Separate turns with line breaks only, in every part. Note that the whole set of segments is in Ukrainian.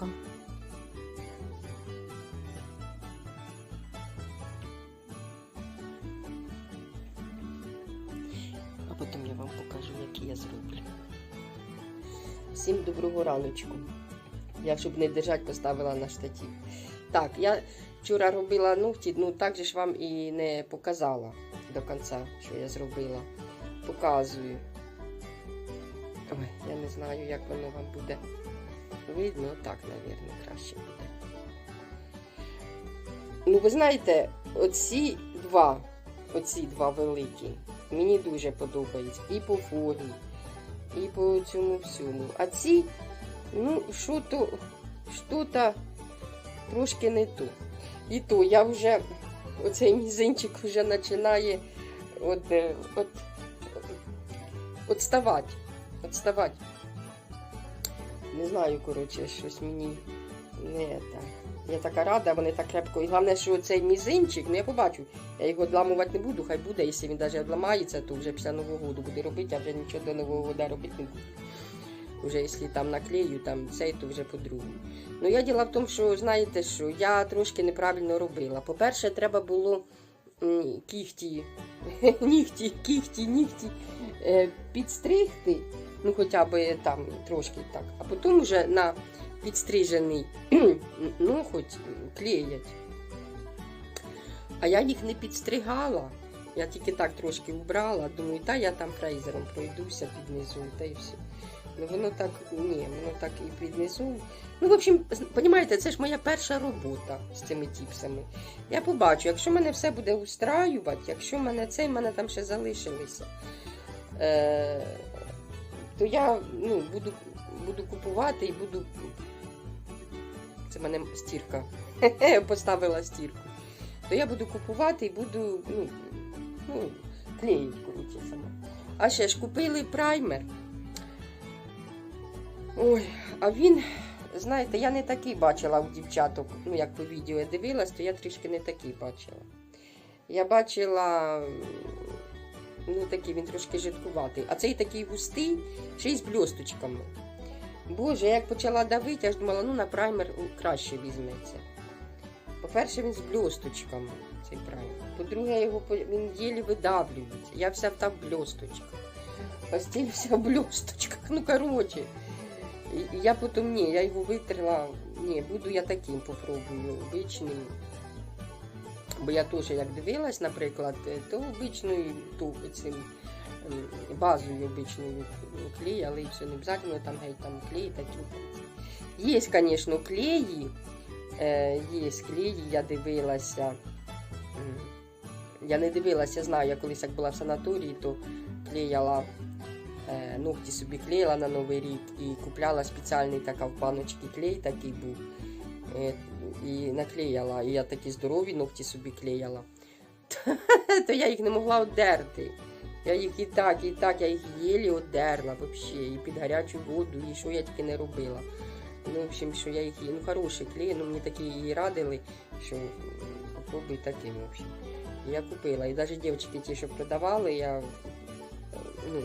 Ось. А потім я вам покажу, які я зроблю. Всім доброго раночку. Я, щоб не держати, поставила на штатів. Так, я вчора робила ногті, ну так же ж вам і не показала до кінця, що я зробила. Показую. Ой, я не знаю, як воно вам буде видно. Так, мабуть, краще буде. Ну, ви знаєте, оці два, оці два великі, мені дуже подобаються. І по формі, і по цьому всьому. А ці, ну, що то, що то трошки не то. І то я вже, оцей мізинчик вже починає от, е, от, отставати. Отставати. Не знаю, коротше, щось мені не так. Я така рада, вони так крепко. І головне, що цей мізинчик, ну я побачу, я його відламувати не буду, хай буде, якщо він навіть відламається, то вже після Нового року буде робити, а вже нічого до Нового року робити не буду. Уже якщо там наклею, там цей, то вже по-другому. Ну я діла в тому, що знаєте що, я трошки неправильно робила. По-перше, треба було кіхті, нігті, кіхті, нігті е, підстригти, ну хоча б там трошки так, а потім вже на підстрижений ну клеять. А я їх не підстригала. Я тільки так трошки убрала, думаю, та я там фрейзером пройдуся під низу, та і все. Ну воно так, ні, воно так і під низу. Ну, в общем, розумієте, це ж моя перша робота з цими тіпсами. Я побачу, якщо мене все буде устраювати, якщо мене це, мене там ще залишилося, е, то я ну, буду, буду купувати і буду. Це в мене стірка. Поставила стірку. То я буду купувати і буду ну, ну, клеїть, коротше, сама. А ще ж купили праймер. Ой, а він, знаєте, я не такий бачила у дівчаток, ну як по відео я дивилась, то я трішки не такий бачила. Я бачила, ну такий він трошки жидкуватий. А цей такий густий, ще й з бльосточками. Боже, як почала давити, я ж думала, ну на праймер краще візьметься. По-перше, він з бльосточками, цей праймер. По-друге, його він єлі видавлюється. Я вся та в бльосточках. Постіль вся в бльосточках. Ну, коротше. Я потім ні, я його витерла. Ні, буду я таким попробую, обичним. Бо я теж як дивилась, наприклад, е, то обичною ту, цим базою обичною клеїли і все не обов'язково там геть там клей такі. Є, звісно, клеї. Е, є клеї, я дивилася. Я не дивилася, знаю, я колись як була в санаторії, то клеяла е, ногті собі клеїла на Новий рік і купляла спеціальний така в баночці клей такий був. Е, і наклеяла. І я такі здорові ногті собі клеяла. То я їх не могла одерти. Я їх і так, і так, я їх єлі одерла взагалі, і під гарячу воду, і що я тільки не робила. Ну, в общем, що я їх ну хороший клей, ну мені такі і радили, що попробуй таким, в общем. Я купила. І навіть дівчатки ті, що продавали, я е, ну,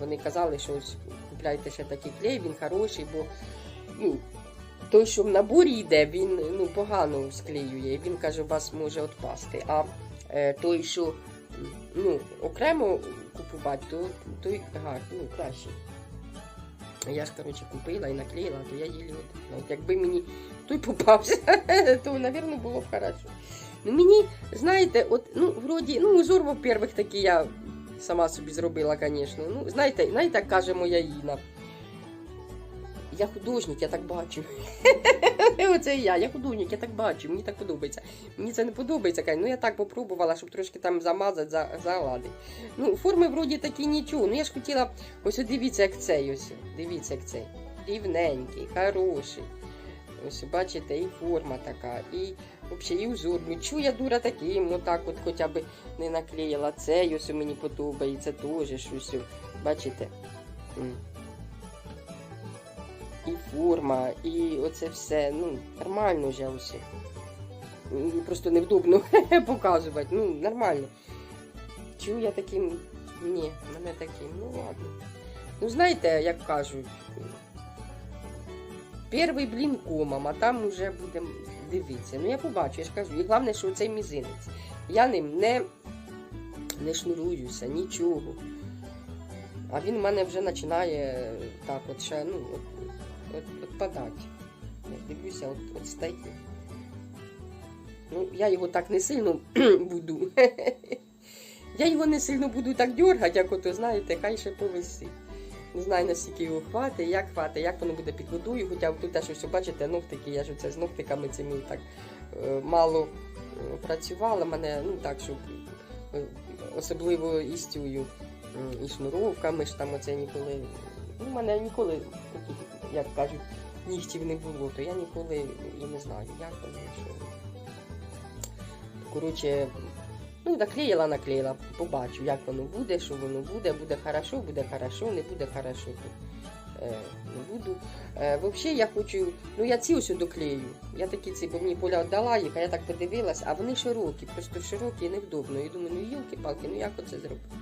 вони казали, що ось купляйте ще такий клей, він хороший, бо ну, той, що в наборі йде, він ну, погано склеює. Він каже, у вас може відпасти. А е, той, що ну, окремо купувати, то той гар, ну, краще. Я ж, коротше, купила і наклеїла, то я її. От якби мені той попався, то, мабуть, було б хорошо. Ну, мені, знаєте, от, ну, вроді, ну, узор, во-первых, такий я сама собі зробила, звісно. Ну, знаєте, знаєте, як каже моя Іна. Я художник, я так бачу. Оце я, я художник, я так бачу, мені так подобається. Мені це не подобається, ну я так попробувала, щоб трошки там замазати, за, заладити. Ну, форми вроді такі нічого. Ну я ж хотіла, ось дивіться, як цей ось. Дивіться, як цей. Рівненький, хороший. Ось бачите, і форма така, і взагалі і узор. Ну чого я дура таким, ну от хоча б не наклеїла. Цей ось мені подобається теж щось. Бачите? І форма, і оце все. Ну, нормально вже усе. Просто невдобно показувати. Ну, нормально. Чого я таким. Ні, мене таким, ну ладно. Ну, знаєте, як кажуть, перший блін комом, а там вже будемо дивитися. Ну я побачу, я ж кажу. І головне, що цей мізинець. Я ним не, не шнуруюся, нічого. А він в мене вже починає так от ще, ну, от, от, от падати. Я дивлюся, от, от стає. Ну, я його так не сильно буду. Я його не сильно буду так дергати, як ото, знаєте, хай ще повисить. Не знаю, наскільки його хватить, як хватить, як воно буде під водою. Хоча тут теж ось бачите, ногтики, я ж це з ногтиками цими так е, мало е, працювала. Мене, ну так, щоб е, особливо і і шнуровками ж там оце ніколи. Ну, мене ніколи таких, як кажуть, нігтів не було, то я ніколи і не знаю, як воно, що. Коротше, ну, наклеїла, наклеїла, побачу, як воно буде, що воно буде, буде хорошо, буде хорошо, не буде хорошо, то е, не буду. Е, взагалі я хочу, ну я ці ось доклею. Я такі ці, бо мені поля віддала їх, а я так подивилась, а вони широкі, просто широкі і невдобно. І думаю, ну їлки-палки, ну як оце зробити?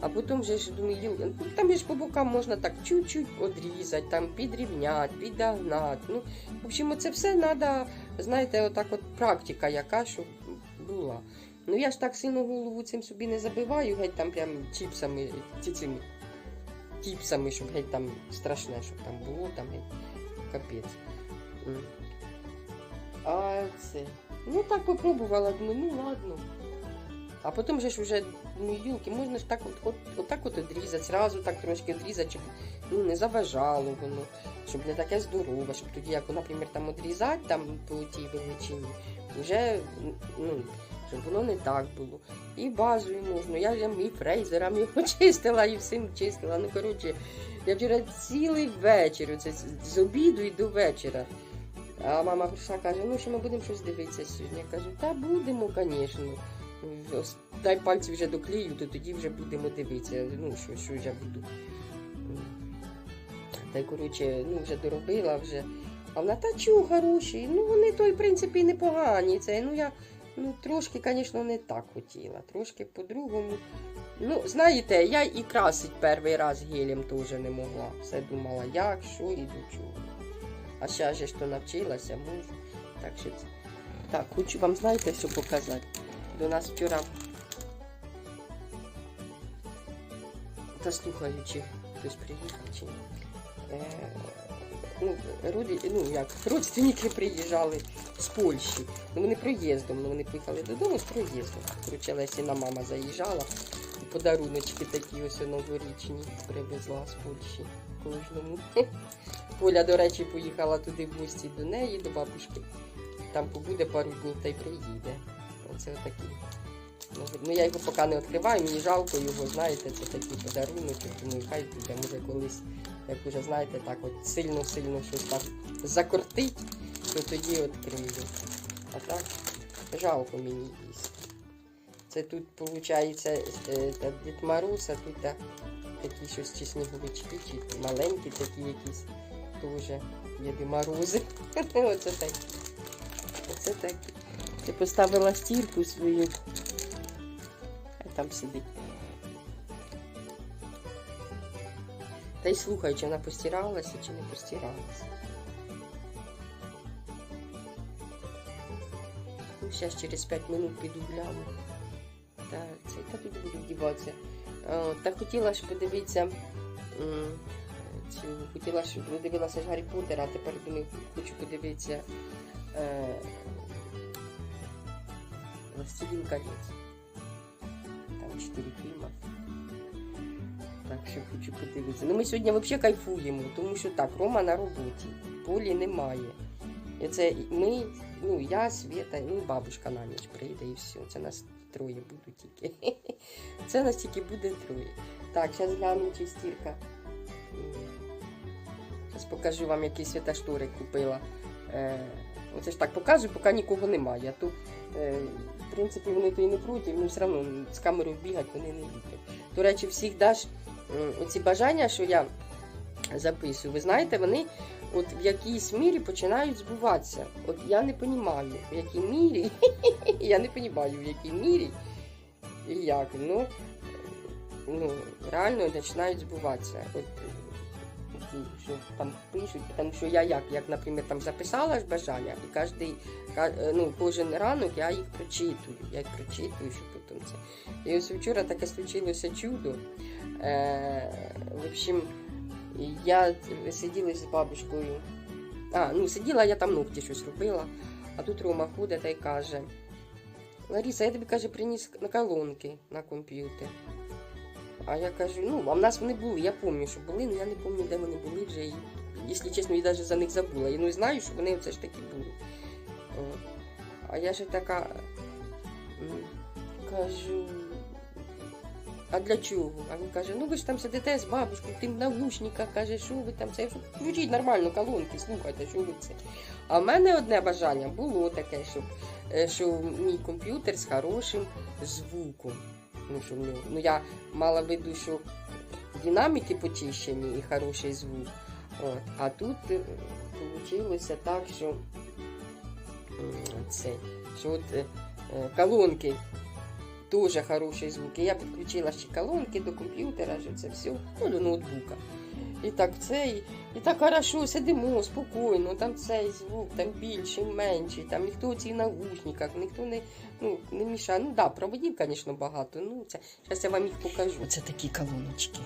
А потім вже ж думаю, їлки, ну там ж по бокам можна так чуть-чуть одрізати, там підрівняти, підогнати. Ну, в общем, це все треба, знаєте, отак от практика яка, щоб була. Ну я ж так сильно голову цим собі не забиваю, геть там прям чіпсами, ці цими тіпсами, щоб геть там страшне, щоб там було, там геть капець. А це. Ну так попробувала, думаю, ну ладно. А потім же ж вже, ну юлки, можна ж так от, от, так от одрізати, зразу так трошки одрізати, щоб ну, не заважало воно, щоб не таке здорове, щоб тоді, як, наприклад, там одрізати там по тій величині, вже ну, щоб воно не так було. І базою можна. Я ж і фрейзером його чистила, і всім чистила. Ну, коротше, я вчора цілий вечір, оце з обіду і до вечора. А мама прийшла каже, ну що ми будемо щось дивитися сьогодні. Я кажу, та будемо, звісно. Дай пальці вже доклею, то тоді вже будемо дивитися. Ну, що, що я буду. Та й коротше, ну вже доробила вже. А вона та чу хороші. Ну вони то, в принципі, непогані. Це, ну я ну, трошки, звісно, не так хотіла. Трошки по-другому. Ну, знаєте, я і красить перший раз гелем теж не могла. Все думала, як, що і до чого. А ще ж то навчилася, можу. Так що це. Так, хочу вам, знаєте, що показати. До нас вчора. Та слухаю, чи хтось приїхав, чи ні. Е, ну, роді, ну, як, родственники приїжджали з Польщі. Ну, вони проїздом, ну, вони поїхали додому з проїздом. Короче, Лесіна мама заїжджала. Подаруночки такі ось новорічні привезла з Польщі кожному. Поля, до речі, поїхала туди в гості до неї, до бабушки. Там побуде пару днів та й приїде. Оце отакий. Ну, я його поки не відкриваю, мені жалко його, знаєте, це такий подарунок, думаю, хай буде, може колись, як уже знаєте, так от сильно-сильно щось там закортить, то тоді відкрию. А так, жалко мені їсти. Це тут, виходить, Дід Мороз, а тут та, такі щось чи сніговички, чи маленькі такі якісь теж Діди Морози. Оце так. Оце так. Ти поставила стірку свою. Хай там сидить. Та й слухай, чи вона постиралася, чи не постиралася. Ну, зараз через 5 минут піду гляну. Та, це та тут буду вдіватися. Та хотіла ж подивитися. Цю, хотіла, щоб дивилася ж Гаррі Поттера, а тепер думаю, хочу подивитися е, Властелин колец. Там чотири фільми. Так що хочу подивитися. Ну ми сьогодні взагалі кайфуємо, тому що так, Рома на роботі, Полі немає. І це ми, ну я, Света, ну бабушка на ніч прийде і все. Це нас троє будуть тільки. Це нас тільки буде троє. Так, зараз гляну чи стірка. Зараз покажу вам, які свята штори купила. Е, оце ж так показую, поки нікого немає. То, е, в принципі, вони то і не проти, ну все одно з камерою бігати вони не люблять. До речі, всіх даш оці бажання, що я записую, ви знаєте, вони от в якійсь мірі починають збуватися. От я не розумію, в якій мірі, я не розумію, в якій мірі і як. Ну, ну реально починають збуватися. От що там пишуть, тому що я як, як, наприклад, там записала ж бажання, і кожний, е, ну, кожен ранок я їх прочитую. Я їх прочитую, що потім це. І ось вчора таке случилося чудо. Е, в общем, я сиділа з бабушкою. А, ну сиділа, я там ногті щось робила, а тут Рома ходить та й каже. Лариса, я тобі каже, приніс на колонки на комп'ютер. А я кажу, ну, а в нас вони були, я пам'ятаю, що були, але я не пам'ятаю, де вони були вже. І, якщо чесно, я навіть за них забула. І ну, знаю, що вони все ж таки були. А я ж така кажу, а для чого? А він каже, ну ви ж там сидите з бабушкою, ти в навушниках, каже, що ви там це. Включіть нормально колонки, слухайте, що ви це. А в мене одне бажання було таке, щоб, е, що мій комп'ютер з хорошим звуком. Ну, що в ну я мала в виду, що динаміки почищені і хороший звук. От. А тут вийшло так, що, це, що от, е, е, колонки теж хороший звук. І я підключила ще колонки до комп'ютера, що це все, ну, до ноутбука. І так цей, і так хорошо, сидимо спокійно, там цей звук, там більший, менший, там ніхто у цих навушниках, ніхто не, ну, не мішає. Ну так, да, проводів, звісно, багато. Ну, це, зараз я вам їх покажу. Оце такі колоночки.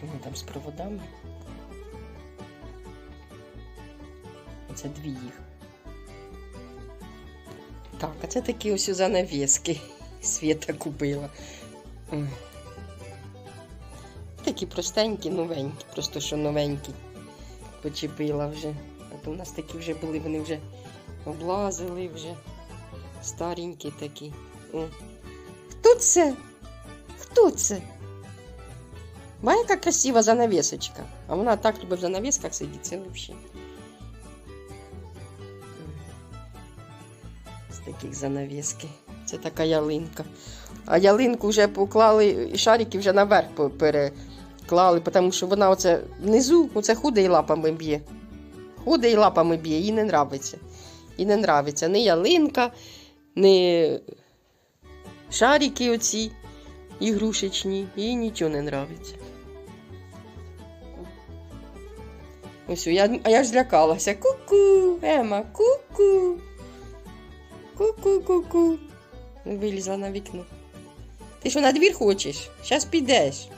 Вони там з проводами. Оце дві їх. Так, а це такі ось занавіски. Свята купила. Ой. Такі простенькі, новенькі, просто що новенькі. Почепила вже. А то у нас такі вже були, вони вже облазили вже. Старенькі такі. О. Хто це? Хто це? Ба, яка красива занавісочка. А вона так любить в занавісках сидіти, це взагалі. З таких занавіски. Це така ялинка. А ялинку вже поклали, і шарики вже наверх по- переклали, тому що вона оце внизу, оце худе і лапами б'є. Худе і лапами б'є, їй не нравиться. Їй не нравиться ні ялинка, ні шарики оці ігрушечні, їй нічого не нравиться. Ось, я, а я ж злякалася. Ку-ку, Ема, ку-ку. Ку-ку-ку-ку. Вилізла на вікно. Ти що на двір хочеш? Зараз підеш.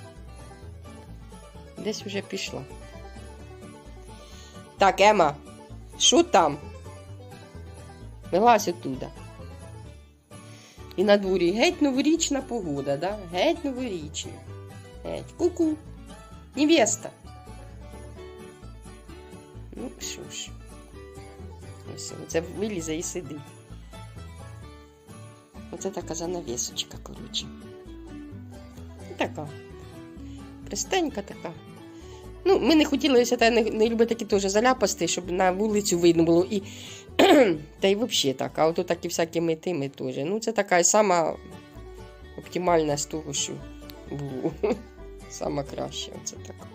Десь вже пішла. Так, Ема, що там? Вилазь оттуда. І на дворі геть новорічна погода, да? Геть новорічна. Геть. Ку-ку. Невеста. Ну, що ж. Ось це вилізе і сидить. Оце така занавісочка, коротше. Така. Пристенька така. Ну, ми не хотіли, я не, не люблю такі теж заляпасти, щоб на вулицю видно було. І, та й взагалі так. А ото такі всякими тими теж. Ну, це така сама оптимальна з того, що було. Сама краща. Оце така.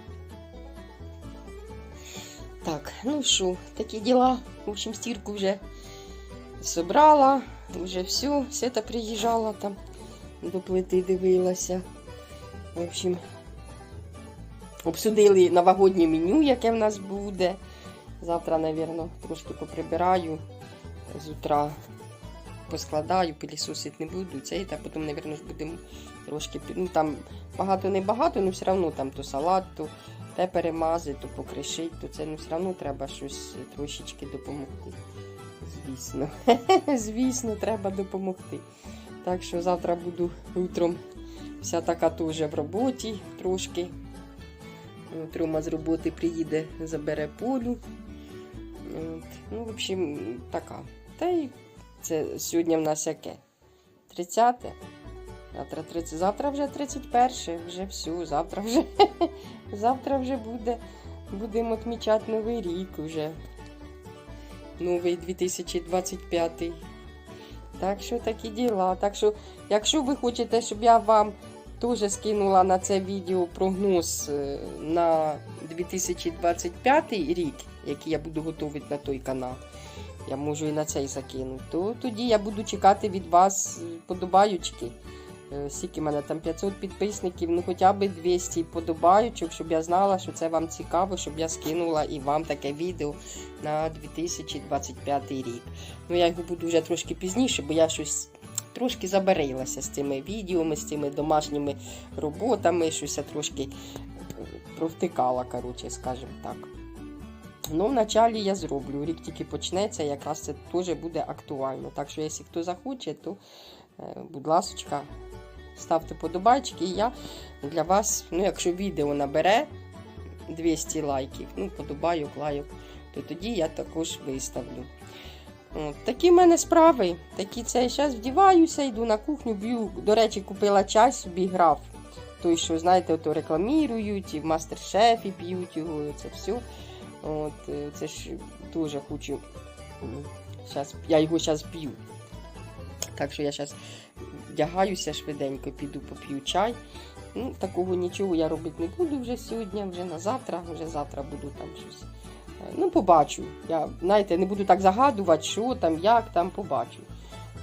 Так, ну що, такі діла. В общем, стірку вже зібрала, вже все, Света приїжджала там, до плити дивилася. В общем, обсудили новогоднє меню, яке в нас буде. Завтра, мабуть, трошки поприбираю з утра. Поскладаю, пилісосити не буду. Цей, та потім, мабуть, будемо трошки. Ну там багато не багато, але все одно там то салат, то те перемазати, то покришити, то це ну, все одно треба щось трошечки допомогти. Звісно, звісно, треба допомогти. Так що завтра буду утром вся така теж в роботі трошки. От Рома з роботи приїде, забере полю. От. Ну, в общем, така. Та й це сьогодні в нас яке? 30 Завтра 30, завтра вже 31, вже все, завтра вже, завтра вже буде, будемо відмічати Новий рік уже. Новий 2025. Так що такі діла. Так що, якщо ви хочете, щоб я вам теж скинула на це відео прогноз е, на 2025 рік, який я буду готувати на той канал, я можу і на цей закинути, то тоді я буду чекати від вас е, подобаючки. е, скільки мене там 500 підписників, ну хоча б 200 подобаючок, щоб я знала, що це вам цікаво, щоб я скинула і вам таке відео на 2025 рік. Ну я його буду вже трошки пізніше, бо я щось трошки забарилася з цими відеоми, з цими домашніми роботами, щось я трошки провтикала, коротше, скажімо так. Ну, вначалі я зроблю. Рік тільки почнеться, якраз це теж буде актуально. Так що, якщо хто захоче, то, е, будь ласка, ставте подобайки. І я для вас, ну, якщо відео набере 200 лайків, ну, подобайок, лайок, то тоді я також виставлю. Такі в мене справи. Такі це. Зараз вдіваюся, йду на кухню, б'ю. До речі, купила чай собі грав. Той, що, знаєте, ото рекламірують, і в мастер-шефі п'ють його, це все. От, е, це ж дуже хочу. Щас, я його зараз п'ю. Так що я зараз вдягаюся швиденько, піду поп'ю чай. Ну, такого нічого я робити не буду вже сьогодні, вже на завтра, вже завтра буду там щось. Ну, побачу. Я, знаєте, не буду так загадувати, що там, як там, побачу.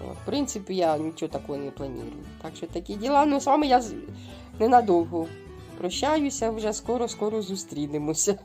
В принципі, я нічого такого не планую. Так що такі діла. Ну, з вами я ненадовго прощаюся, вже скоро-скоро зустрінемося.